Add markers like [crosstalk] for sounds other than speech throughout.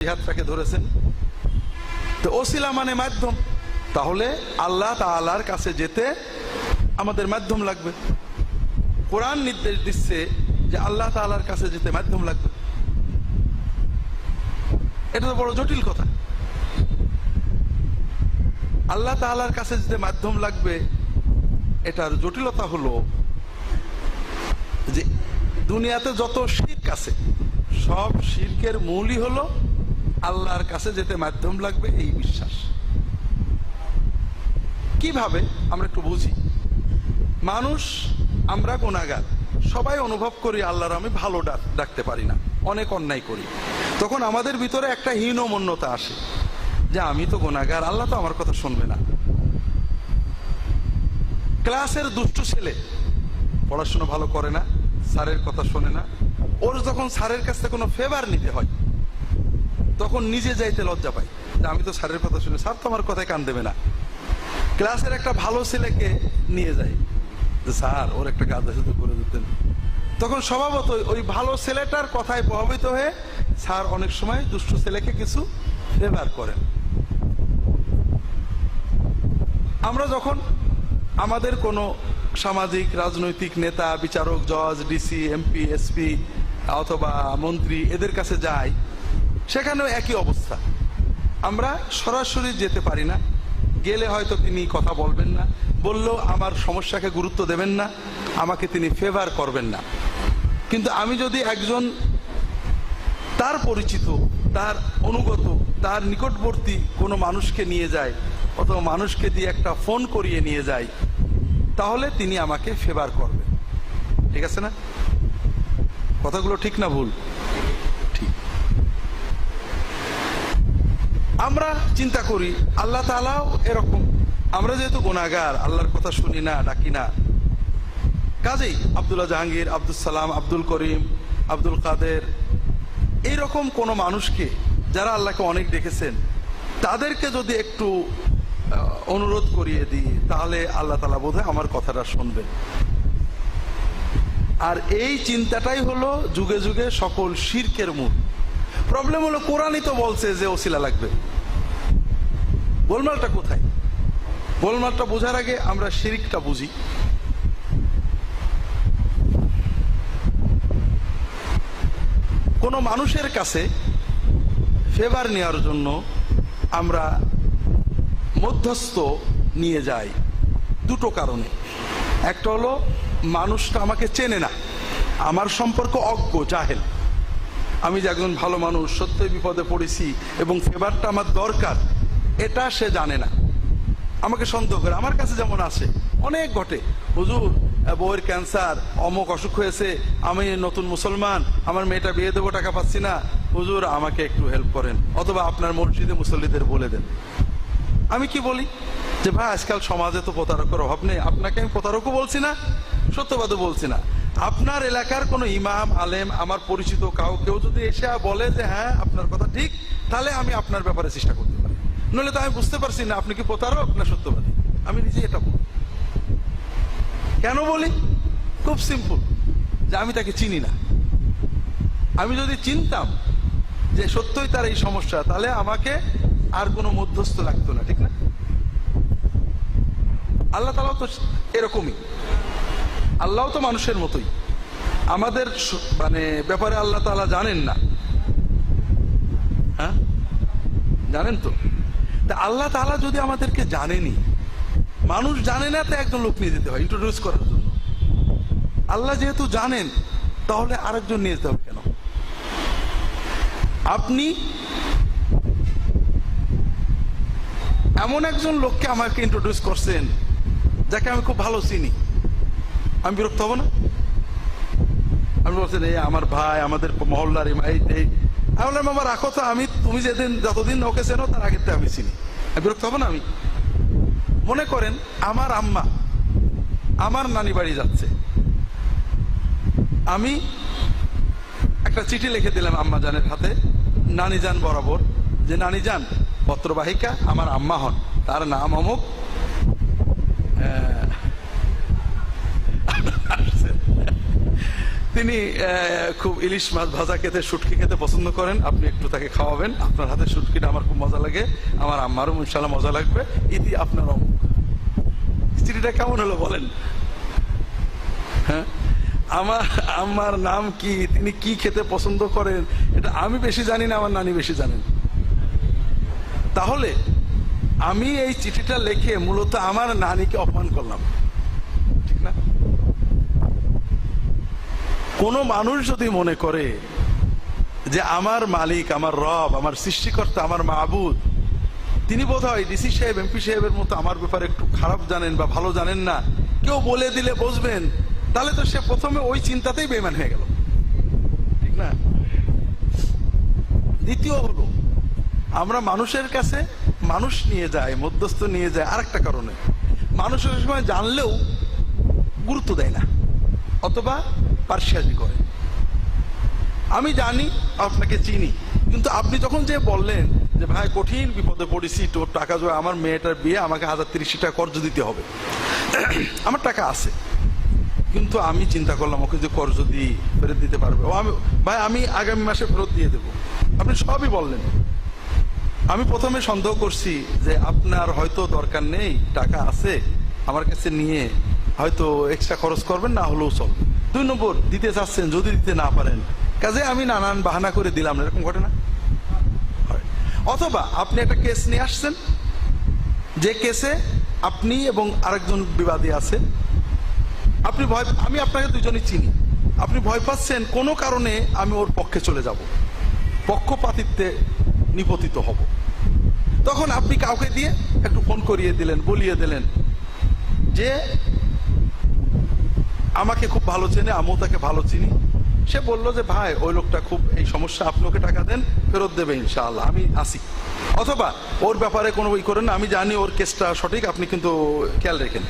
জিহাদটাকে ধরেছেন। তো ওসিলা মানে মাধ্যম। তাহলে আল্লাহ তাআলার কাছে যেতে আমাদের মাধ্যম লাগবে। কোরআন নির্দেশ দিচ্ছে যে আল্লাহ তাআলার কাছে যেতে মাধ্যম লাগবে। এটা তো বড় জটিল কথা। আল্লাহ তাআলার কাছে যেতে মাধ্যম লাগবে, এটার জটিলতা হলো যে দুনিয়াতে যত শির্ক আছে, সব শির্কের মূলই হলো আল্লাহর কাছে যেতে মাধ্যম লাগবে এই বিশ্বাস। কীভাবে? আমরা একটু বুঝি। মানুষ, আমরা গোনাগার সবাই অনুভব করি আল্লাহর আমি ভালো ডাক ডাকতে পারি না। অনেক অন্যায় করি। তখন আমাদের ভিতরে একটা হীনমন্যতা আসে যে আমি তো গোনাগার আল্লাহ তো আমার কথা শুনবে না। ক্লাসের দুষ্ট ছেলে পড়াশোনা ভালো করে না, স্যারের কথা শোনে না। ওর যখন স্যারের কাছ থেকে কোনো ফেভার নিতে হয় তখন নিজে যাইতে লজ্জা পাই আমি তো স্যারের কথা শুনে, স্যার তো আমার কথায় কান দেবে না। ক্লাসের একটা ভালো ছেলেকে নিয়ে যাই যে, স্যার, ওর একটা কাজ আছে করে দিতেন। তখন স্বভাবত ওই ভালো ছেলেটার কথায় প্রভাবিত হয়ে স্যার অনেক সময় দুষ্ট ছেলেকে কিছু ফেভার করেন। আমরা যখন আমাদের কোনো সামাজিক, রাজনৈতিক নেতা, বিচারক, জজ, ডিসি, এমপি, এসপি, অথবা মন্ত্রী এদের কাছে যাই সেখানেও একই অবস্থা। আমরা সরাসরি যেতে পারি না। গেলে হয়তো তিনি কথা বলবেন না। বললেও আমার সমস্যাকে গুরুত্ব দেবেন না। আমাকে তিনি ফেভার করবেন না। কিন্তু আমি যদি একজন তার পরিচিত, তার অনুগত, তার নিকটবর্তী কোনো মানুষকে নিয়ে যায় অথবা মানুষকে দিয়ে একটা ফোন করিয়ে নিয়ে যায় তাহলে তিনি আমাকে ফেভার করবেন। ঠিক আছে না? কথাগুলো ঠিক না ভুল? আমরা চিন্তা করি, আল্লাহ তালাও এরকম। আমরা যেহেতু গোনাগার আল্লাহর কথা শুনি না, ডাকি না। কাজেই আবদুল্লাহ জাহাঙ্গীর আব্দুল সালাম, আব্দুল করিম, আব্দুল কাদের, এইরকম কোন মানুষকে যারা আল্লাহকে অনেক দেখেছেন, তাদেরকে যদি একটু অনুরোধ করিয়ে দিই, তাহলে আল্লাহ তালা বোধ আমার কথাটা শুনবে আর এই চিন্তাটাই হলো যুগে যুগে সকল শির্কের মূল। প্রবলেম হলো কোরআনই তো বলছে যে ওসিলা লাগবে। গোলমালটা কোথায়? গোলমালটা বোঝার আগে আমরা শিরিকটা বুঝি। কোনো মানুষের কাছে ফেভার নেওয়ার জন্য আমরা মধ্যস্থ নিয়ে যাই দুটো কারণে। একটা হলো, মানুষটা আমাকে চেনে না। আমার সম্পর্ক অজ্ঞ, জাহেল। আমি যে একজন ভালো মানুষ সত্যি বিপদে পড়েছি এবং ফেভারটা আমার দরকার, এটা সে জানে না। আমাকে সন্দেহ করে, আমার কাছে যেমন আসে অনেক ঘটে। হুজুর, বউয়ের ক্যান্সার, অমুক অসুখ হয়েছে, আমি নতুন মুসলমান, আমার মেয়েটা বিয়ে দেবো, টাকা পাচ্ছি না। হুজুর, আমাকে একটু হেল্প করেন, অথবা আপনার মসজিদে মুসল্লিদের বলে দেন। আমি কি বলি? যে ভাই, আজকাল সমাজে তো প্রতারকের অভাব নেই, আপনাকে আমি প্রতারকও বলছি না, সত্যবাদও বলছি না। আপনার এলাকার কোনো ইমাম, আলেম, আমার পরিচিত কাউ, কেউ যদি এসে বলে যে হ্যাঁ আপনার কথা ঠিক, তাহলে আমি আপনার ব্যাপারে চেষ্টা করতে পারি। নইলে তো আমি বুঝতে পারছি না, আপনি কি প্রতারক না সত্যবাদী? আমি নিজে এটা বলি। কেন বলি? খুব সিম্পল যে আমি তাকে চিনি না। আমি যদি চিনতাম যে সত্যই তার এই সমস্যা, তাহলে আমাকে আর কোনো মধ্যস্থ লাগতো না, ঠিক না? আল্লাহ তালাও তো এরকমই। আল্লাহ তো মানুষের মতোই। আমাদের মানে ব্যাপারে আল্লাহ তালা জানেন না। হ্যাঁ? জানেন তো? তা আল্লাহ তালা যদি আমাদেরকে জানেনি, মানুষ জানে না তো একজন লোক নিয়ে যেতে হয় ইন্ট্রোডিউস করার জন্য। আল্লাহ যেহেতু জানেন, তাহলে আরেকজন নিয়ে যেতে হবে কেন? আপনি এমন একজন লোককে আমাকে ইন্ট্রোডিউস করছেন, যাকে আমি খুব ভালো চিনি। আমি বিরক্ত হব না? আমি বলছেন এই আমার ভাই, আমাদের মহল্লার আমি আমার রাখো তো, আমি, তুমি যেদিন, যতদিন ওকে চেনো, তার আগের আমি চিনি। আমি বিরক্ত হব না আমি? মনে করেন, আমার আম্মা, আমার নানি বাড়ি যাচ্ছে। আমি একটা চিঠি লিখে দিলাম আম্মা জানের হাতে, নানি যান বরাবর। যে, নানি যান পত্রবাহিকা, আমার আম্মা হন, তার নাম অমুক তিনি খুব ইলিশ মাছ ভাজা খেতে, শুটকি খেতে পছন্দ করেন। আপনি একটু তাকে খাওয়াবেন। আপনার হাতে শুটকিটা আমার খুব মজা লাগে। আমার আম্মারও ইনশাল্লাহ মজা লাগবে। ইতি আপনার অমুক। স্ত্রীটা কেমন হলো বলেন? হ্যাঁ? আমার আমার নাম কি? তিনি কি খেতে পছন্দ করেন? এটা আমি বেশি জানি না, আমার নানি বেশি জানেন। তাহলে, আমি এই চিঠিটা লিখে মূলত আমার নানিকে অপমান করলাম ঠিক না কোনো মানুষ যদি মনে করে যে আমার মালিক, আমার রব, আমার সৃষ্টিকর্তা, আমার মাহবুদ তিনি বোধ হয় ডিসি সাহেব এমপি সাহেবের মতো আমার ব্যাপারে একটু খারাপ জানেন বা ভালো জানেন না, কেউ বলে দিলে বসবেন, তাহলে তো সে প্রথমে ওই চিন্তাতেই বেমান হয়ে গেল। ঠিক না? দ্বিতীয় হলো, আমরা মানুষের কাছে মানুষ নিয়ে যায় মধ্যস্থ নিয়ে যায় আরেকটা কারণে। মানুষের সময় জানলেও গুরুত্ব দেয় না, অথবা পার্সিয়ালি করে। আমি জানি, আপনাকে চিনি, কিন্তু আপনি যখন যে বললেন যে, ভাই, কঠিন বিপদে পড়েছি তোর টাকা জোয়া আমার মেয়েটার বিয়ে, আমাকে হাজার তিরিশ টাকা কর্জ দিতে হবে। [clears throat] আমার টাকা আছে। কিন্তু আমি চিন্তা করলাম, ওকে যে কর্জ দিই ফেরত দিতে পারবে। ও আমি, ভাই, আমি আগামী মাসে ফেরত দিয়ে দেবো। আপনি সবই বললেন। আমি প্রথমে সন্দেহ করছি যে, আপনার হয়তো দরকার নেই, টাকা আছে, আমার কাছে নিয়ে হয়তো এক্সট্রা খরচ করবেন, না হলেও চলবে। দুই নম্বর, দিতে চাচ্ছেন, যদি দিতে না পারেন। কাজে আমি নানান বাহানা করে দিলাম এরকম ঘটনা। অথবা আপনি একটা কেস নিয়ে আসছেন, যে কেসে আপনি এবং আরেকজন বিবাদী আছেন। আপনি ভয়, আমি আপনাকে দুজনই চিনি। আপনি ভয় পাচ্ছেন, কোনো কারণে আমি ওর পক্ষে চলে যাব। পক্ষপাতিত্বে নিপতিত হব। তখন আপনি কাউকে দিয়ে একটু ফোন করিয়ে দিলেন, বলিয়ে দিলেন যে আমাকে খুব ভালো চেনে, আমিও তাকে ভালো চিনি। সে বলল যে, ভাই, ওই লোকটা খুব, এই সমস্যা আপনি ওকে টাকা দেন, ফেরত দেবে ইনশাআল্লাহ, আমি আসি। অথবা ওর ব্যাপারে কোনো ই করেন আমি জানি ওর কেসটা সঠিক, আপনি কিন্তু খেয়াল রেখেন।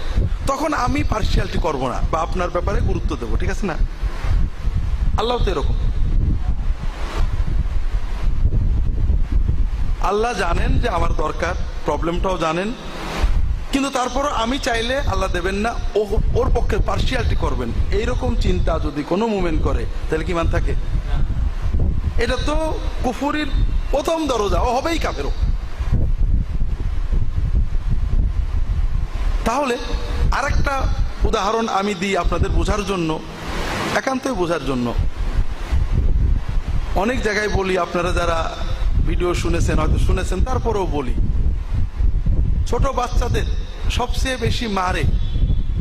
তখন আমি পার্সিয়ালিটি করব না, বা আপনার ব্যাপারে গুরুত্ব দেবো, ঠিক আছে না? আল্লাহ তো এরকম। আল্লাহ জানেন যে আমার দরকার প্রবলেমটাও জানেন কিন্তু তারপর আমি চাইলে আল্লাহ দেবেন না ও ওর পক্ষে পার্সিয়ালিটি করবেন। এইরকম চিন্তা যদি কোনো মুভমেন্ট করে, তাহলে কি মান থাকে? এটা তো কুফুরির প্রথম দরজা, ও হবেই কাফেরও। তাহলে আরেকটা উদাহরণ আমি দিই আপনাদের বোঝার জন্য, একান্তই বোঝার জন্য। অনেক জায়গায় বলি, আপনারা যারা ভিডিও শুনেছেন, হয়তো শুনেছেন, তারপরেও বলি। ছোট বাচ্চাদের সবচেয়ে বেশি মারে।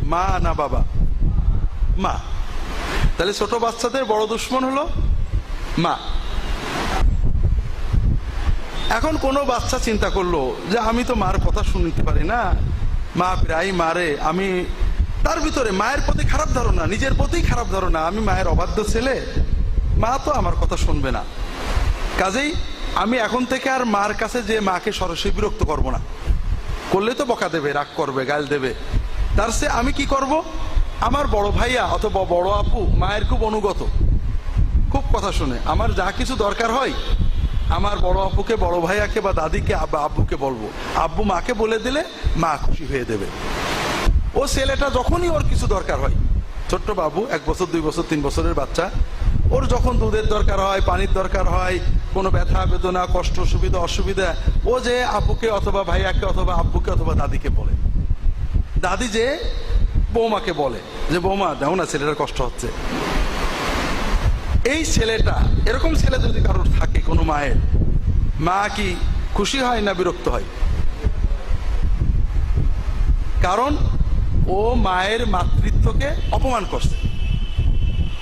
মা না বাবা? মা। তাহলে ছোট বাচ্চাদের বড় দুশ্মন হলো মা। এখন কোনো বাচ্চা চিন্তা করল যে, আমি তো মার কথা শুনতে পারি না। মা প্রায় মারে। আমি তার ভিতরে মায়ের প্রতি খারাপ ধারণা, নিজের প্রতি খারাপ ধারণা। আমি মায়ের অবাধ্য ছেলে। মা তো আমার কথা শুনবে না। কাজেই আমি এখন থেকে আর মার কাছে যে মাকে সরাসরি বিরক্ত করব না। করলে তো বকা দেবে, রাগ করবে, গাল দেবে। তার সে আমি কি করব? আমার বড় ভাইয়া অথবা বড় আপু মায়ের খুব অনুগত। খুব কথা শুনে, আমার যা কিছু দরকার হয়, আমার বড় আপুকে, বড় ভাইয়াকে বা দাদিকে আব্বুকে বলব। আব্বু মাকে বলে দিলে মা খুশি হয়ে দেবে। ও ছেলেটা যখনই ওর কিছু দরকার হয়, ছোট্ট বাবু, এক বছর, দুই বছর, তিন বছরের বাচ্চা ওর যখন দুধের দরকার হয়, পানির দরকার হয়, কোনো ব্যথা, বেদনা, কষ্ট, সুবিধা, অসুবিধা, ও যে আপুকে অথবা ভাইয়াকে অথবা আব্বুকে অথবা দাদিকে বলে। দাদি যে বৌমাকে বলে, যে বৌমা দেখো না, ছেলেটার কষ্ট হচ্ছে। এই ছেলেটা, এরকম ছেলে যদি কারোর থাকে, কোনো মায়ের, মা কি খুশি হয় না বিরক্ত হয়? কারণ ও মায়ের মাতৃত্বকে অপমান করছে।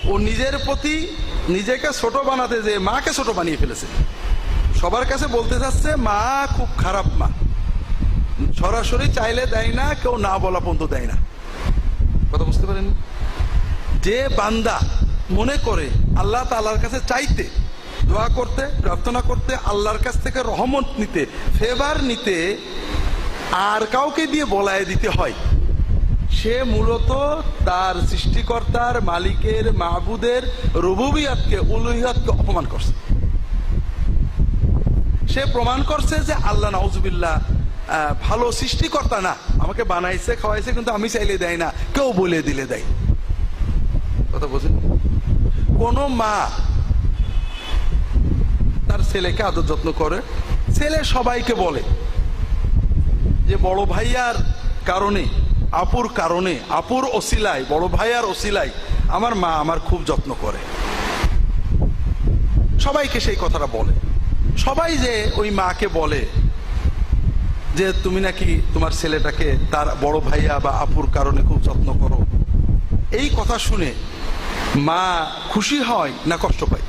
ও নিজের প্রতি নিজেকে ছোট বানাতে যে মাকে ছোট বানিয়ে ফেলেছে। সবার কাছে বলতে চাচ্ছে মা, খুব খারাপ মা। সরাসরি চাইলে দেয় না, কেউ না বলা পর্যন্ত দেয় না। কথা বুঝতে পারেন? যে বান্দা মনে করে আল্লাহ তাআলার কাছে চাইতে, দোয়া করতে, প্রার্থনা করতে, আল্লাহর কাছ থেকে রহমত নিতে ফেভার নিতে আর কাউকে দিয়ে বলায় দিতে হয় সে মূলত তার সৃষ্টিকর্তার মালিকের মাহবুদের রবুবিয়াতকে উলুহিয়াতকে অপমান করছে। সে প্রমাণ করছে যে আল্লাহ নাউজুবিল্লাহ আহ, ভালো সৃষ্টিকর্তা না। আমাকে বানাইছে খাওয়াইছে কিন্তু আমি চাইলে দেয় না। কেউ বলে দিলে দেয়। কথা বোঝেন? কোনো মা তার ছেলেকে আদর যত্ন করে ছেলে সবাইকে বলে যে বড় ভাইয়ার কারণে আপুর কারণে, আপুর ওসিলায় বড় ভাইয়ার ওসিলায় আমার মা আমার খুব যত্ন করে। সবাইকে সেই কথাটা বলে। সবাই যে ওই মাকে বলে যে তুমি নাকি তোমার ছেলেটাকে তার বড় ভাইয়া বা আপুর কারণে খুব যত্ন করো, এই কথা শুনে মা খুশি হয় না কষ্ট পায়?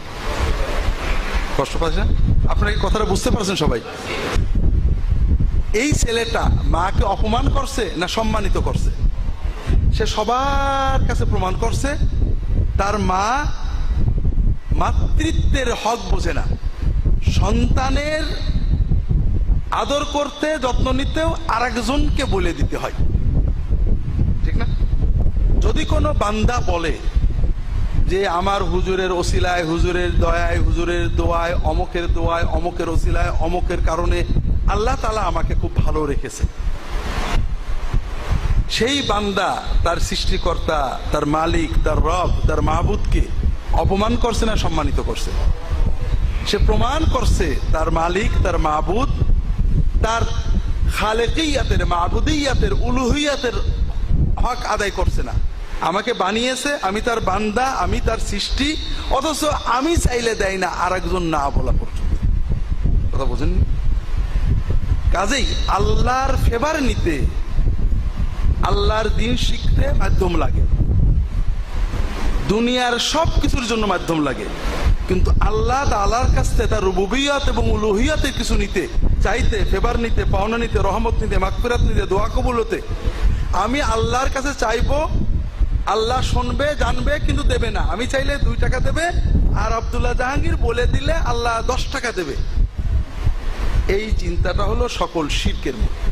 কষ্ট পাচ্ছে না? আপনারা কথাটা বুঝতে পারছেন সবাই? এই ছেলেটা মাকে অপমান করছে না সম্মানিত করছে? সে সবার কাছে প্রমাণ করছে, তার মা মাতৃত্বের হক বোঝে না। সন্তানের আদর করতে, যত্ন নিতেও আরেকজনকে বলে দিতে হয়। ঠিক না? যদি কোনো বান্দা বলে যে আমার হুজুরের ওসিলায়, হুজুরের দয়ায়, হুজুরের দোয়ায়, অমকের দোয়ায়, অমকের ওসিলায়, অমকের কারণে আল্লাহ তালা আমাকে খুব ভালো রেখেছে সেই বান্দা, তার সৃষ্টিকর্তা, তার মালিক, তার রব, তার মাহবুদকে অপমান করছে না সম্মানিত করছে? সে প্রমাণ করছে তার মালিক, তার মাহবুদ তার খালেকিয়াতের মাহবুদিয়াতের উলুহিয়াতের হক আদায় করছে না। আমাকে বানিয়েছে, আমি তার বান্দা, আমি তার সৃষ্টি, অথচ আমি চাইলে দেয় না আর একজন না বলা পর্যন্ত। কথা বোঝেন কাজেই আল্লাহর ফেভার নিতে আল্লাহর দিন শিখতে মাধ্যম লাগে। দুনিয়ার সব কিছুর জন্য মাধ্যম লাগে। কিন্তু আল্লাহ আল্লাহর কাছ থেকে তার রুবুবিয়াত এবং উলুহিয়াতে কিছু নিতে, চাইতে ফেভার নিতে, পাওনা নিতে, রহমত নিতে মাকফিরাত নিতে, দোয়া কবুল হতে, আমি আল্লাহর কাছে চাইব, আল্লাহ শুনবে, জানবে, কিন্তু দেবে না। আমি চাইলে দুই টাকা দেবে, আর আব্দুল্লাহ জাহাঙ্গীর বলে দিলে আল্লাহ দশ টাকা দেবে। এই চিন্তাটা হলো সকল শিরকের মধ্যে।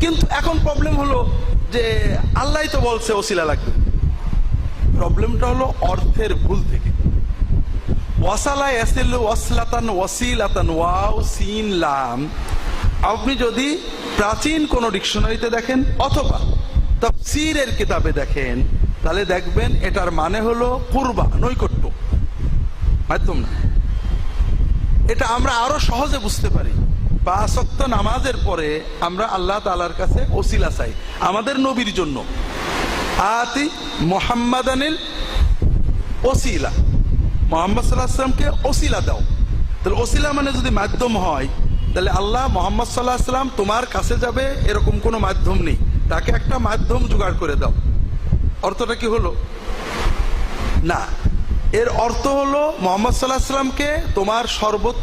কিন্তু এখন প্রবলেম হলো যে আল্লাহ তো বলছে ওসিলা লাগবে। প্রবলেমটা হলো অর্থের ভুল থেকে। ওয়াসালা ইয়াসিলু ওয়াসলাতান ওয়াসিলাতান ওয়াও সিন লাম। আপনি যদি প্রাচীন কোন ডিকশনারিতে দেখেন অথবা তাফসীরের কিতাবে দেখেন, তাহলে দেখবেন এটার মানে হলো কুরবা নৈকট্য। মাধ্যম না। এটা আমরা আরও সহজে বুঝতে পারি। পাঁচক্ত নামাজের পরে আমরা আল্লাহ তালার কাছে ওসিলা চাই, আমাদের নবীর জন্য। আতি মোহাম্মদানিল ওসিলা। মোহাম্মদ সাল্লাহ আসলামকে ওসিলা দাও। তাহলে ওসিলা মানে যদি মাধ্যম হয়, তাহলে আল্লাহ মোহাম্মদ সাল্লাহ আসলাম তোমার কাছে যাবে, এরকম কোনো মাধ্যম নেই। তাকে একটা মাধ্যম জোগাড় করে দাও। অর্থটা কি হলো? না। এর অর্থ হলো মোহাম্মদ সাল্লাহ আসলামকে তোমার সর্বোচ্চ